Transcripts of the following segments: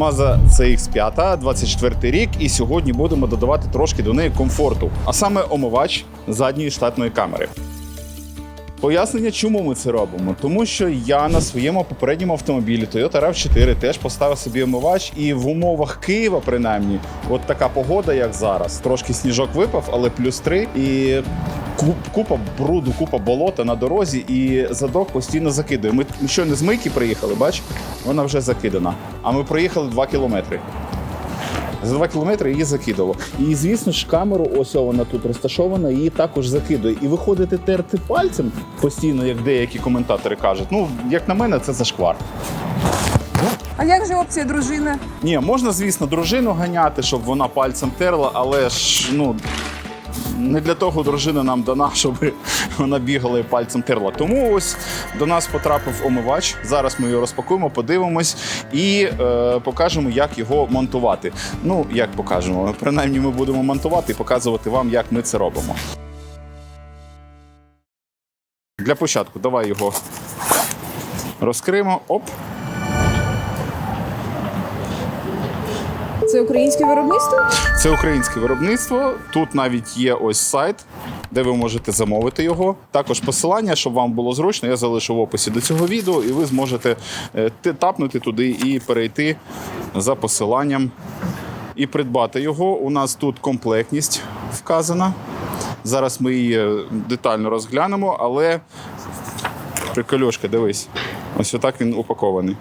Mazda CX5, 24 рік, і сьогодні будемо додавати трошки до неї комфорту, а саме омивач задньої штатної камери. Пояснення, чому ми це робимо? Тому що я на своєму попередньому автомобілі Toyota RAV4 теж поставив собі омивач, і в умовах Києва, принаймні, от така погода, як зараз. Трошки сніжок випав, але плюс 3 і купа бруду, купа болота на дорозі, і задок постійно закидує. Ми щойно з мийки приїхали, бач, вона вже закидана. А ми проїхали 2 кілометри. За 2 кілометри її закидало. І звісно ж, камеру, ось вона тут розташована, її також закидує. І виходити терти пальцем постійно, як деякі коментатори кажуть. Ну, як на мене, це зашквар. А як же опція дружина? Ні, можна, звісно, дружину ганяти, щоб вона пальцем терла, але ж ну. Не для того дружина нам дана, щоб вона бігала і пальцем терла. Тому ось до нас потрапив омивач. Зараз ми його розпакуємо, подивимось і е, покажемо, як його монтувати. Ну, як покажемо. Принаймні, ми будемо монтувати і показувати вам, як ми це робимо. Для початку давай його розкриємо. Оп. Це українське виробництво? Це українське виробництво. Тут навіть є ось сайт, де ви можете замовити його. Також посилання, щоб вам було зручно, я залишу в описі до цього відео, і ви зможете е, тапнути туди і перейти за посиланням і придбати його. У нас тут комплектність вказана. Зараз ми її е, детально розглянемо, але прикольошка, дивись. Ось отак він упакований.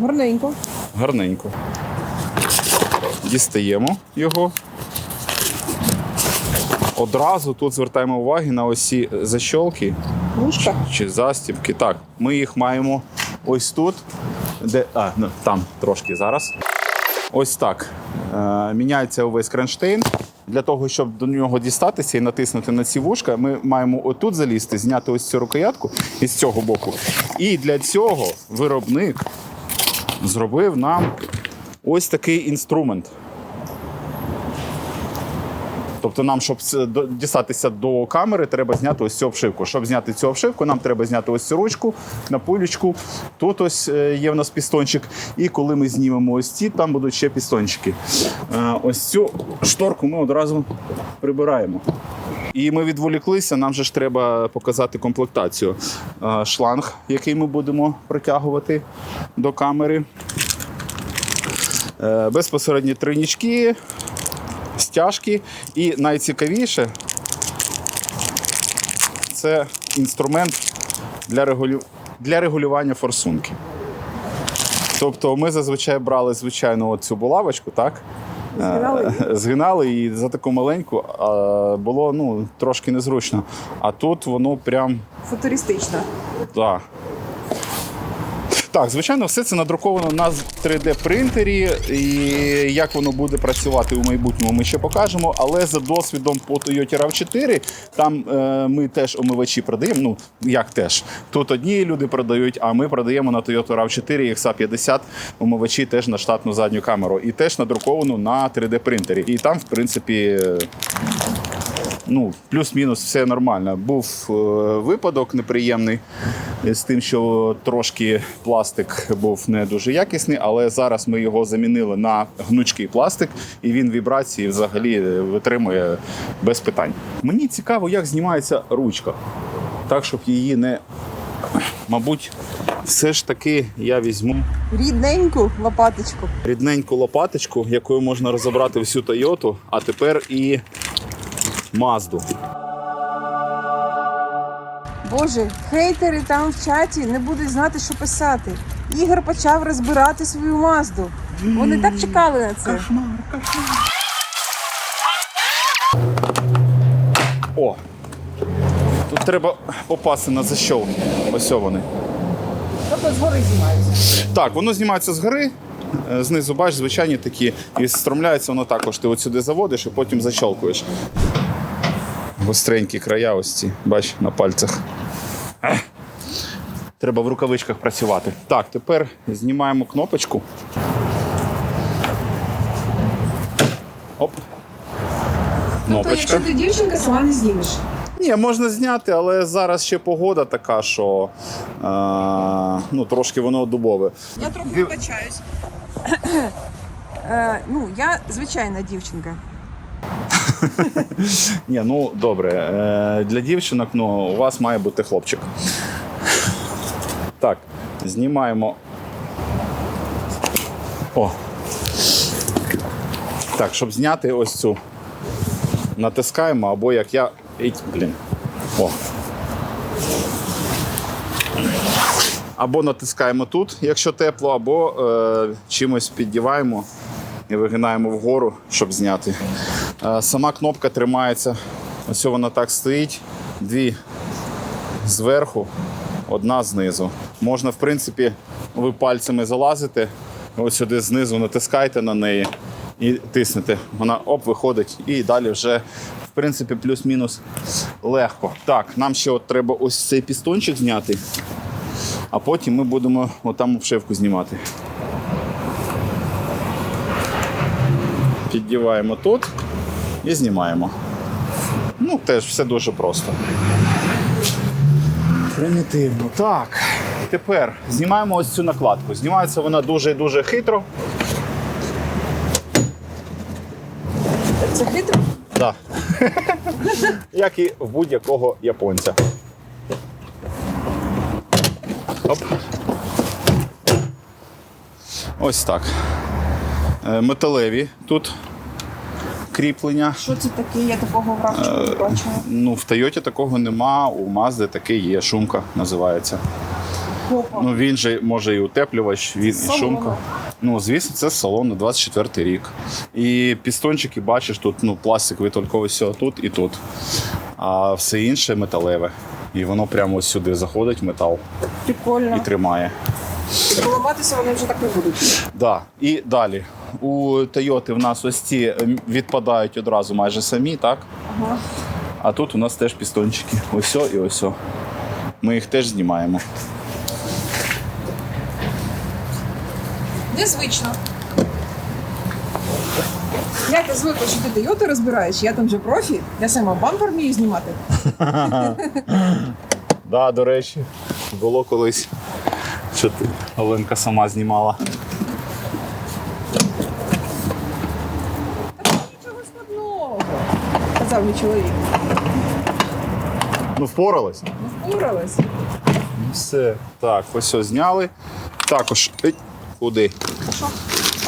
Гарненько. Гарненько. Дістаємо його. Одразу тут звертаємо увагу на ось ці защолки Ручка. чи застібки. Так, ми їх маємо ось тут, де. А, ну, там трошки зараз. Ось так. Е, міняється увесь кронштейн. Для того, щоб до нього дістатися і натиснути на ці вушка, ми маємо отут залізти, зняти ось цю рукоятку із цього боку. І для цього виробник зробив нам ось такий інструмент. Тобто нам, щоб дістатися до камери, треба зняти ось цю обшивку. Щоб зняти цю обшивку, нам треба зняти ось цю ручку на пулечку. Тут ось е, є в нас пістончик. І коли ми знімемо ось ці, там будуть ще пістончики. Е, Ось цю шторку ми одразу прибираємо. І ми відволіклися, нам же ж треба показати комплектацію. Шланг, який ми будемо притягувати до камери. Е, Безпосередні тройнички, стяжки. І найцікавіше це інструмент для, регулю... для регулювання форсунки. Тобто ми зазвичай брали звичайну цю булавочку, так? Згинали Згинали і за таку маленьку а, було ну, трошки незручно. А тут воно прям Футуристична. так. Так, звичайно, все це надруковано на 3D-принтері, і як воно буде працювати у майбутньому, ми ще покажемо. Але за досвідом по Toyota RAV4, там е, ми теж омивачі продаємо. Ну, як теж. Тут одні люди продають, а ми продаємо на Toyota RAV4 XA50 омивачі теж на штатну задню камеру. І теж надруковано на 3D-принтері. І там, в принципі, е, ну, плюс-мінус все нормально. Був е, випадок неприємний з тим, що трошки пластик був не дуже якісний, але зараз ми його замінили на гнучкий пластик, і він вібрації взагалі витримує без питань. Мені цікаво, як знімається ручка, так щоб її не. Мабуть, все ж таки я візьму Рідненьку лопаточку. рідненьку лопаточку, якою можна розібрати всю Тойоту, а тепер і Мазду. Боже, хейтери там в чаті не будуть знати, що писати. Ігор почав розбирати свою мазду. Вони так чекали на це. О! Тут треба попасти на защолки. Ось вони. Тобто згори знімаються. Так, воно знімається згори. е, Знизу, бач, звичайні такі, і стромляється воно також. Ти от сюди заводиш і потім защолкуєш. Гостренькі края, ось ці, бач, на пальцях. Треба в рукавичках працювати. Так, тепер знімаємо кнопочку. Оп. Тобто, якщо ти дівчинка, сама не знімеш. Ні, можна зняти, але зараз ще погода така, що е, ну, трошки воно дубове. Я трохи вибачаюсь. Е, ну, я звичайна дівчинка. Ні, ну добре. Е, для дівчинок ну, у вас має бути хлопчик. Так, знімаємо. О. Так, щоб зняти ось цю. Натискаємо, або як я. Блін. О. Або натискаємо тут, якщо тепло, або е, чимось піддіваємо і вигинаємо вгору, щоб зняти. Е, сама кнопка тримається. Ось вона так стоїть. Дві зверху, одна знизу. Можна, в принципі, ви пальцями залазите, ось сюди знизу натискаєте на неї і тиснете. Вона оп, виходить, і далі вже, в принципі, плюс-мінус легко. Так, нам ще от треба ось цей пістончик зняти, а потім ми будемо отам обшивку знімати. Піддіваємо тут і знімаємо. Ну, теж все дуже просто. Примітивно. Так. Тепер знімаємо ось цю накладку. Знімається вона дуже і дуже хитро. Це хитро. Да. Як і в будь-якого японця. Оп. Ось так. Е, Металеві тут кріплення. Що це таке? Я такого в равчику не бачила. Ну, в Тойоті такого нема, у Мазди таке є. Шумка називається. Хопа. Ну він же може і утеплювач, він і шумка. Ну, звісно, це з салону 24 рік. І пістончики, бачиш, тут ну, пластиковий тільки ось тут і тут. А все інше металеве. І воно прямо ось сюди заходить метал Прикольно. і тримає. Поламатися вони вже так не будуть. Да. І далі. У Тойоти в нас ось ці ем, відпадають одразу майже самі, так? Ага. А тут у нас теж пістончики. Ось і ось. Ми їх теж знімаємо. Незвично. Я ти звикла, що ти Тойоти розбираєш, я там вже профі, я сама бампер вмію знімати. Да, до речі, було колись, що ти Оленка сама знімала. Нічого складного. Казав чоловік. Ну, впоралась? Не впоралась. Ну, Все. Так, ось все зняли. Також. Ей, Куди? А що?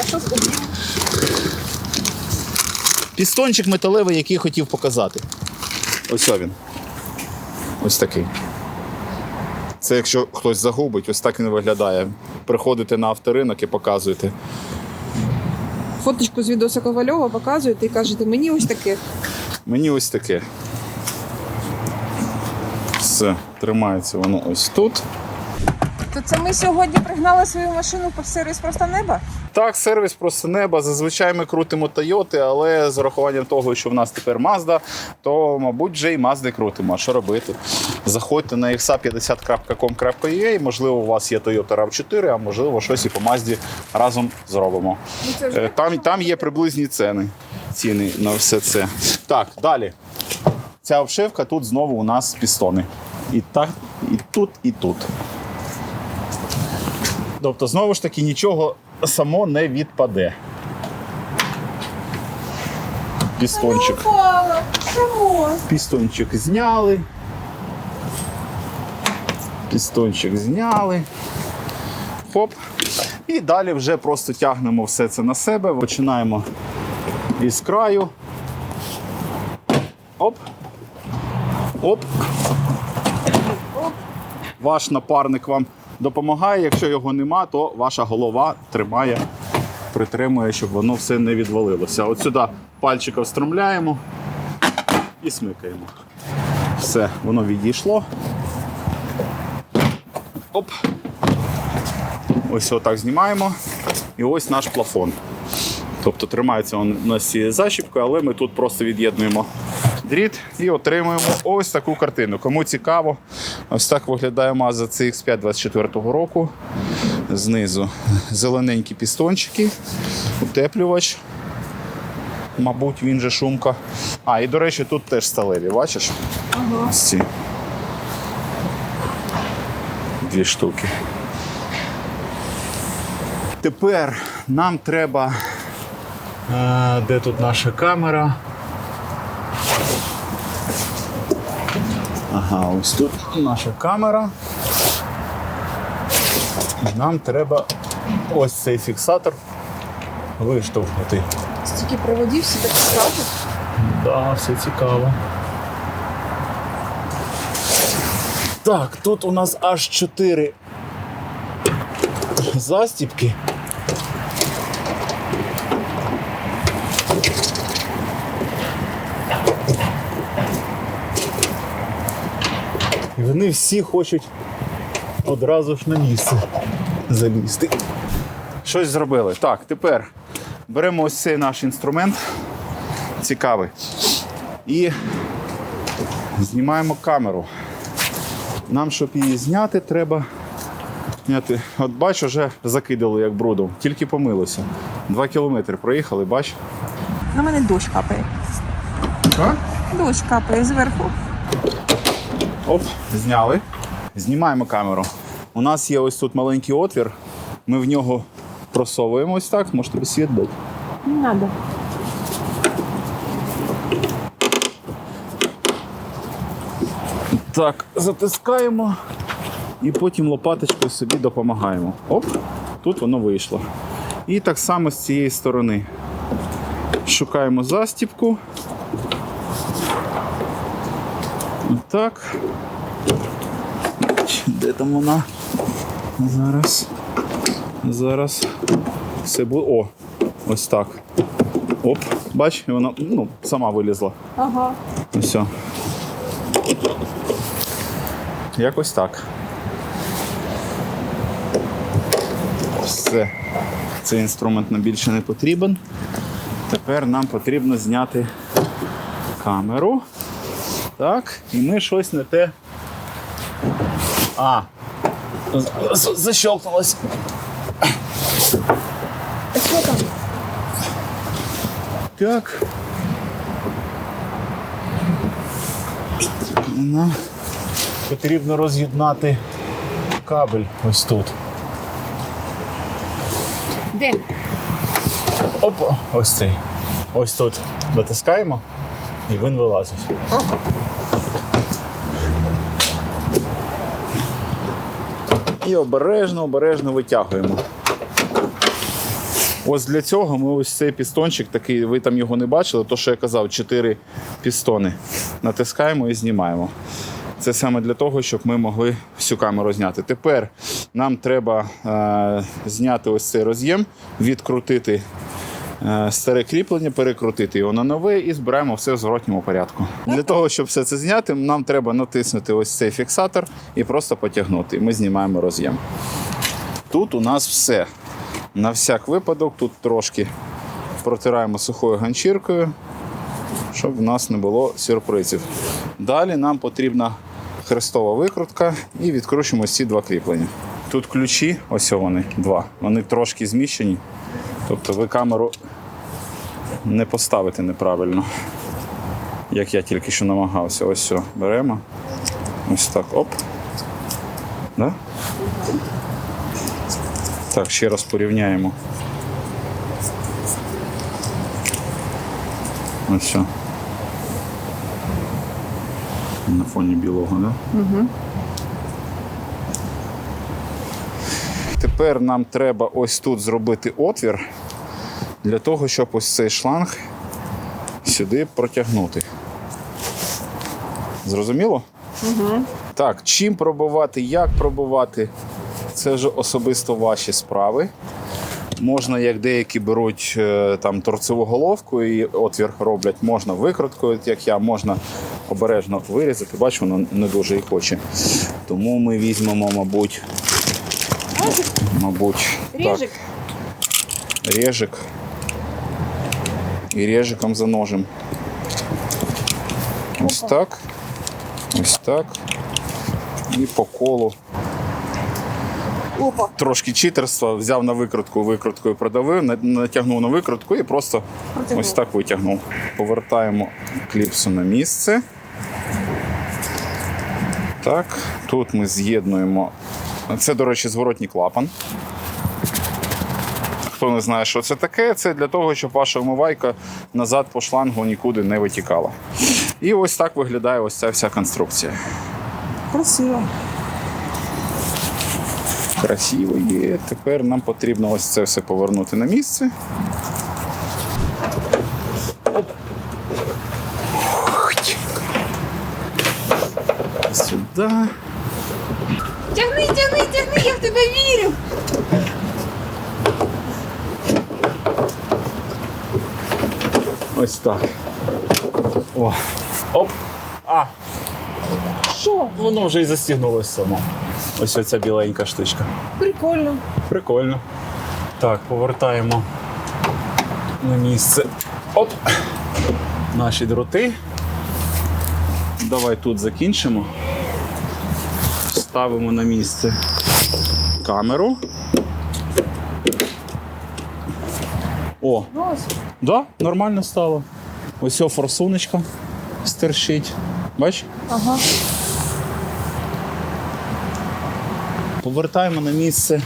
А що з? Пістончик металевий, який хотів показати. Ось він. Ось такий. Це якщо хтось загубить, ось так він виглядає. Приходите на авторинок і показуєте. Фоточку з відоса Ковальова показуєте і кажете, мені ось таке. Мені ось таке. Все, тримається воно ось тут. То це ми сьогодні пригнали свою машину по сервіс просто неба? Так, сервіс просто неба. Зазвичай ми крутимо Тойоти, але з урахуванням того, що в нас тепер Mazda, то, мабуть, вже і Mazda крутимо. А що робити? Заходьте на xa50.com.ua, можливо, у вас є Toyota RAV4, а можливо, щось і по Mazda разом зробимо. Ну, Е, Там, там є приблизні ціни, ціни на все це. Так, далі. Ця обшивка тут знову у нас пістони. І так, і тут, і тут. Тобто, знову ж таки, нічого само не відпаде. Пістончик. Чому? Пістончик зняли. Пістончик зняли. Хоп. І далі вже просто тягнемо все це на себе. Починаємо із краю. Оп. Оп. Ваш напарник вам допомагає. Якщо його нема, то ваша голова тримає, притримує, щоб воно все не відвалилося. От сюди пальчика встромляємо і смикаємо. Все, воно відійшло. Оп. Ось отак знімаємо. І ось наш плафон. Тобто тримається він у нас цією защіпкою, але ми тут просто від'єднуємо дріт і отримуємо ось таку картину. Кому цікаво, ось так виглядає Mazda CX5 24 року. Знизу зелененькі пістончики, утеплювач. Мабуть, він же шумка. А, і до речі, тут теж сталеві, бачиш? Ага. Ось ці. Дві штуки. Тепер нам треба. Де тут наша камера? Ага, ось тут наша камера. Нам треба ось цей фіксатор виштовхнути. Стільки проводів, всі так скажуть. Да, все цікаво. Так, тут у нас аж 4 застіпки. Вони всі хочуть одразу ж на місце залізти. Щось зробили. Так, тепер беремо ось цей наш інструмент цікавий. І знімаємо камеру. Нам, щоб її зняти, треба. Зняти. От бач, вже закидало як брудом, тільки помилося. Два кілометри проїхали, бач. На мене дощ капає. Дощ капає зверху. Оп, зняли. Знімаємо камеру. У нас є ось тут маленький отвір. Ми в нього просовуємо ось так, може тобі світ дати. Не треба. Так, затискаємо і потім лопаточкою собі допомагаємо. Оп, тут воно вийшло. І так само з цієї сторони. Шукаємо застіпку. Так. Де там вона? Зараз. Зараз. Все буде. О, ось так. Оп, бач, і вона ну, сама вилізла. Ага. Все. Якось так. Все. Цей інструмент нам більше не потрібен. Тепер нам потрібно зняти камеру. Так, і ми щось не те. А. Защелкнулось. Так. Нам потрібно роз'єднати кабель ось тут. Де? Опа, ось цей. Ось тут натискаємо і він вилазить. І обережно, обережно витягуємо. Ось для цього ми ось цей пістончик такий, ви там його не бачили, то що я казав, 4 пістони. Натискаємо і знімаємо. Це саме для того, щоб ми могли всю камеру зняти. Тепер нам треба е, зняти ось цей роз'єм, відкрутити старе кріплення, перекрутити його на нове і збираємо все в зворотньому порядку. Для того, щоб все це зняти, нам треба натиснути ось цей фіксатор і просто потягнути. Ми знімаємо роз'єм. Тут у нас все. На всяк випадок, тут трошки протираємо сухою ганчіркою, щоб в нас не було сюрпризів. Далі нам потрібна хрестова викрутка і відкручуємо ці два кріплення. Тут ключі, ось вони, два. Вони трошки зміщені. Тобто ви камеру не поставите неправильно, як я тільки що намагався. Ось все, беремо. Ось так, оп. Да? Так, ще раз порівняємо. Ось все. На фоні білого, да? Угу. Тепер нам треба ось тут зробити отвір для того, щоб ось цей шланг сюди протягнути. Зрозуміло? Угу. Так, чим пробувати, як пробувати, це вже особисто ваші справи. Можна, як деякі беруть е, там торцеву головку і отвір роблять, можна викруткою, як я, можна обережно вирізати. Бачу, воно не дуже і хоче. Тому ми візьмемо, мабуть, мабуть, Ріжик. так, режик. І режиком заножим. Ось так. Ось так. І по колу. Опа. Трошки читерства, взяв на викрутку, викруткою продавив, натягнув на викрутку і просто Протягнув. ось так витягнув. Повертаємо кліпсу на місце. Так, тут ми з'єднуємо. Це, до речі, зворотній клапан. Хто не знає, що це таке, це для того, щоб ваша омивайка назад по шлангу нікуди не витікала. І ось так виглядає ось ця вся конструкція. Красиво. Красиво є. Тепер нам потрібно ось це все повернути на місце. Сюди. Тягни, тягни, тягни, я в тебе вірю. Ось так. О. Оп. А, Що? воно вже і застігнулося само. Ось оця біленька штучка. Прикольно. Прикольно. Так, повертаємо на місце. Оп! Наші дроти. Давай тут закінчимо. Ставимо на місце камеру. О, Ось. да, нормально стало. Ось форсуночка стерчить. Бач? Ага. Повертаємо на місце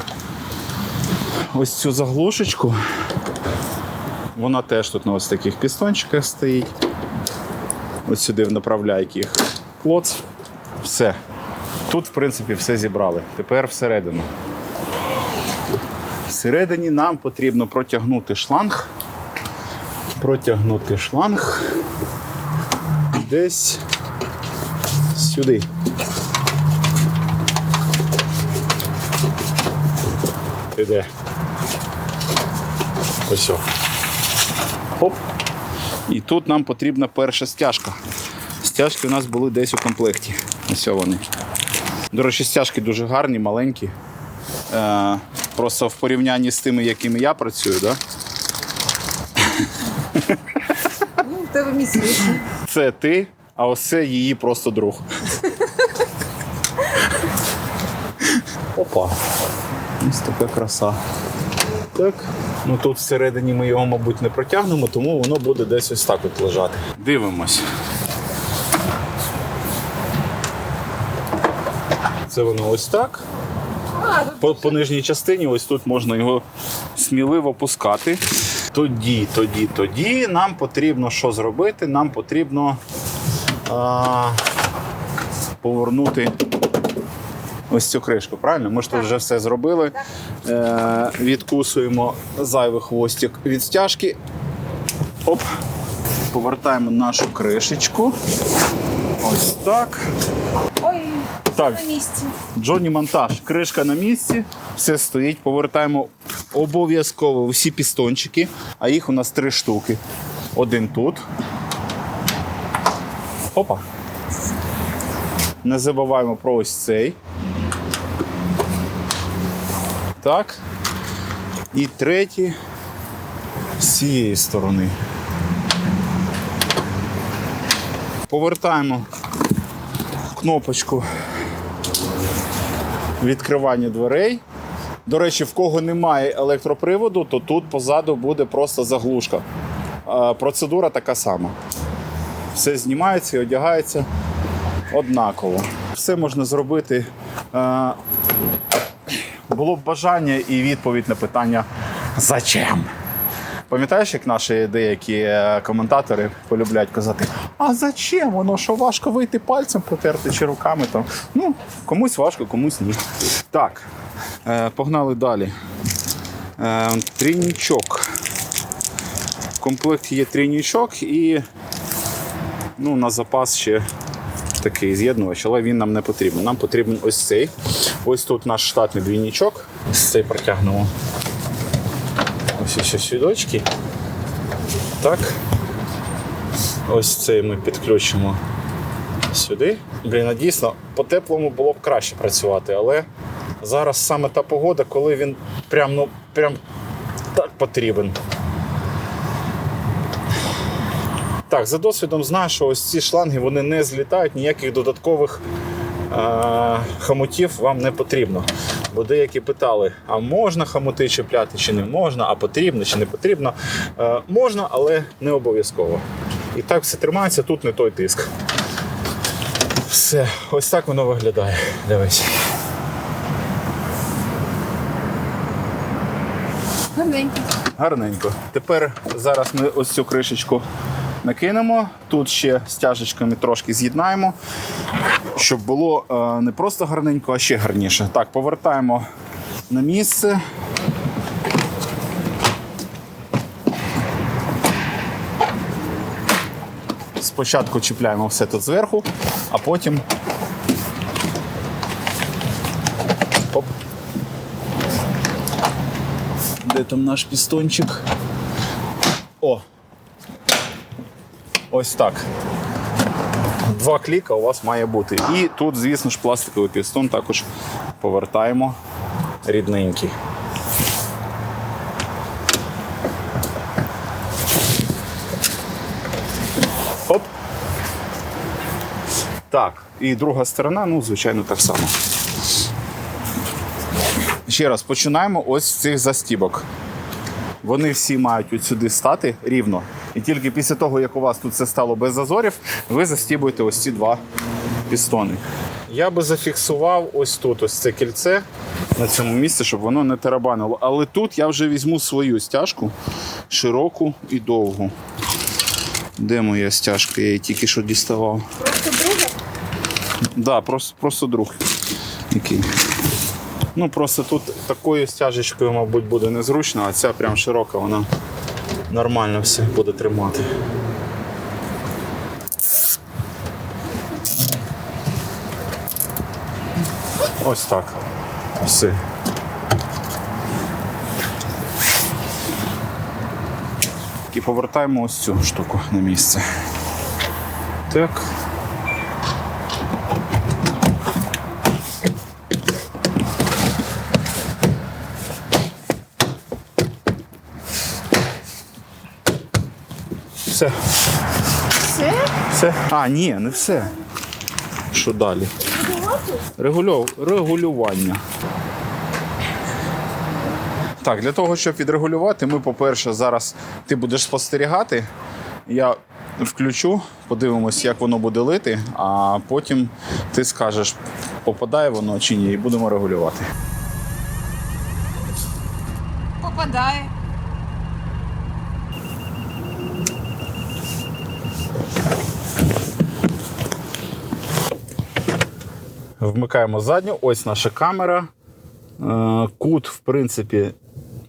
ось цю заглушечку. Вона теж тут на ось таких пістончиках стоїть. Ось сюди в направляйки їх. Клоц. Все. Тут, в принципі, все зібрали. Тепер всередину. Всередині нам потрібно протягнути шланг. Протягнути шланг десь сюди. Іде. Ось. Хоп. І тут нам потрібна перша стяжка. Стяжки у нас були десь у комплекті. Ось вони. До речі, стяжки дуже гарні, маленькі. Просто в порівнянні з тими, якими я працюю, да? Ну, в тебе міцніше. це ти, а ось це її просто друг. Опа. Ось така краса. Так. Ну тут всередині ми його, мабуть, не протягнемо, тому воно буде десь ось так от лежати. Дивимось. Це воно ось так. По, по нижній частині, ось тут можна його сміливо пускати. Тоді, тоді, тоді нам потрібно що зробити? Нам потрібно а, повернути ось цю кришку. Правильно? Ми ж тут вже все зробили. Е, відкусуємо зайвий хвостик від стяжки. Оп. Повертаємо нашу кришечку. Ось так. Так. на місці. Джоні монтаж. Кришка на місці, все стоїть. Повертаємо обов'язково всі пістончики, а їх у нас три штуки. Один тут. Опа. Не забуваємо про ось цей. Так. І третій з цієї сторони. Повертаємо кнопочку відкривання дверей. До речі, в кого немає електроприводу, то тут позаду буде просто заглушка. Е, Процедура така сама. Все знімається і одягається однаково. Все можна зробити. е, Було б бажання і відповідь на питання «Зачем?». Пам'ятаєш, як наші деякі е, коментатори полюблять казати: А зачем? Воно що важко вийти пальцем потерти чи руками там. Ну, комусь важко, комусь ні. Так, е, погнали далі. Е, трійнічок. В комплекті є трійнічок і ну, на запас ще такий з'єднувач, але він нам не потрібен. Нам потрібен ось цей. Ось тут наш штатний двійнічок. Цей протягнемо. Ось ось сюдочки. Так. Ось цей ми підключимо сюди. Блін, дійсно, по теплому було б краще працювати, але зараз саме та погода, коли він прям, ну, прям так потрібен. Так, за досвідом знаю, що ось ці шланги вони не злітають, ніяких додаткових хомутів вам не потрібно. Бо деякі питали, а можна хомути чіпляти чи не можна, а потрібно чи не потрібно. Е- можна, але не обов'язково. І так все тримається, тут не той тиск. Все, ось так воно виглядає. Дивись. Гарненько. Гарненько. Тепер зараз ми ось цю кришечку накинемо. Тут ще стяжечками трошки з'єднаємо, щоб було е, не просто гарненько, а ще гарніше. Так, повертаємо на місце. Спочатку чіпляємо все тут зверху, а потім. Оп. Де там наш пістончик? О! Ось так. Два кліка у вас має бути. І тут, звісно ж, пластиковий пістон також повертаємо рідненький. Оп. Так, і друга сторона, ну, звичайно, так само. Ще раз починаємо ось з цих застібок. Вони всі мають от сюди стати рівно. І тільки після того, як у вас тут все стало без зазорів, ви застібуєте ось ці два пістони. Я би зафіксував ось тут, ось це кільце на цьому місці, щоб воно не тарабанило. Але тут я вже візьму свою стяжку широку і довгу. Де моя стяжка? Я її тільки що діставав. Просто друга. Да, просто, просто друг. Який. Ну, просто тут такою стяжечкою, мабуть, буде незручно, а ця прям широка, вона нормально все буде тримати. Ось так. Все. І повертаємо ось цю штуку на місце. Так. Все. Все? Все? А, ні, не все. Що далі? Регульов... Регулювання. Так, для того, щоб відрегулювати, ми, по-перше, зараз ти будеш спостерігати. Я включу, подивимось, як воно буде лити, а потім ти скажеш, попадає воно чи ні, і будемо регулювати. Попадає. Вмикаємо задню, ось наша камера. Е, Кут, в принципі,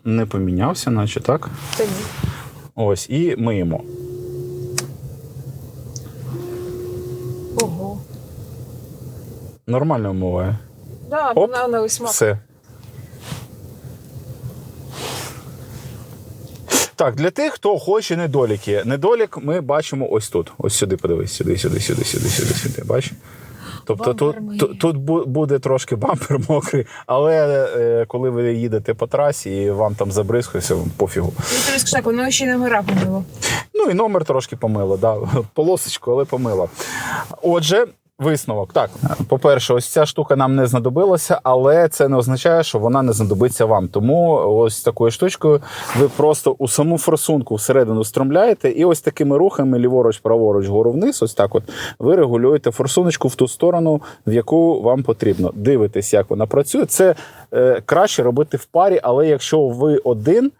не помінявся, наче так. Та ні. Ось, і миємо. Ого. Нормально вмиває. Да, Оп. банановий смак. Все. Так, для тих, хто хоче недоліки. Недолік ми бачимо ось тут. Ось сюди подивись, сюди, сюди, сюди, сюди, сюди, сюди. Бачиш? Тобто тут, тут, тут буде трошки бампер мокрий, але е, коли ви їдете по трасі і вам там забризкується, пофігу. Тобі так, воно ще не гора помило. Ну і номер трошки помило, да. полосочку, але помило. Отже, висновок. Так, по-перше, ось ця штука нам не знадобилася, але це не означає, що вона не знадобиться вам. Тому ось такою штучкою ви просто у саму форсунку всередину стромляєте, і ось такими рухами, ліворуч, праворуч, гору вниз, ось так от ви регулюєте форсуночку в ту сторону, в яку вам потрібно. Дивитесь, як вона працює. Це е, краще робити в парі, але якщо ви один,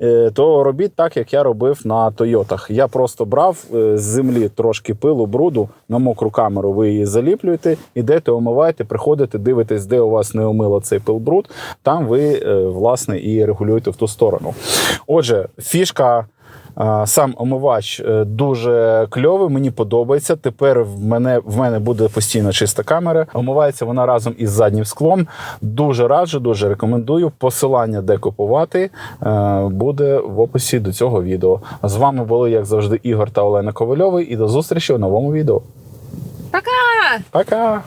е, то робіть так, як я робив на Тойотах. Я просто брав е, з землі трошки пилу, бруду на мокру камеру. Ви її заліплюєте, ідете, омиваєте, приходите, дивитесь, де у вас не омило цей пил бруд. Там ви е, власне і регулюєте в ту сторону. Отже, фішка. Сам омивач е, дуже кльовий, мені подобається. Тепер в мене в мене буде постійно чиста камера. Омивається вона разом із заднім склом. Дуже раджу, дуже рекомендую. Посилання, де купувати, е, буде в описі до цього відео. З вами були, як завжди, Ігор та Олена Ковальови. І до зустрічі в новому відео. Пока! Пока!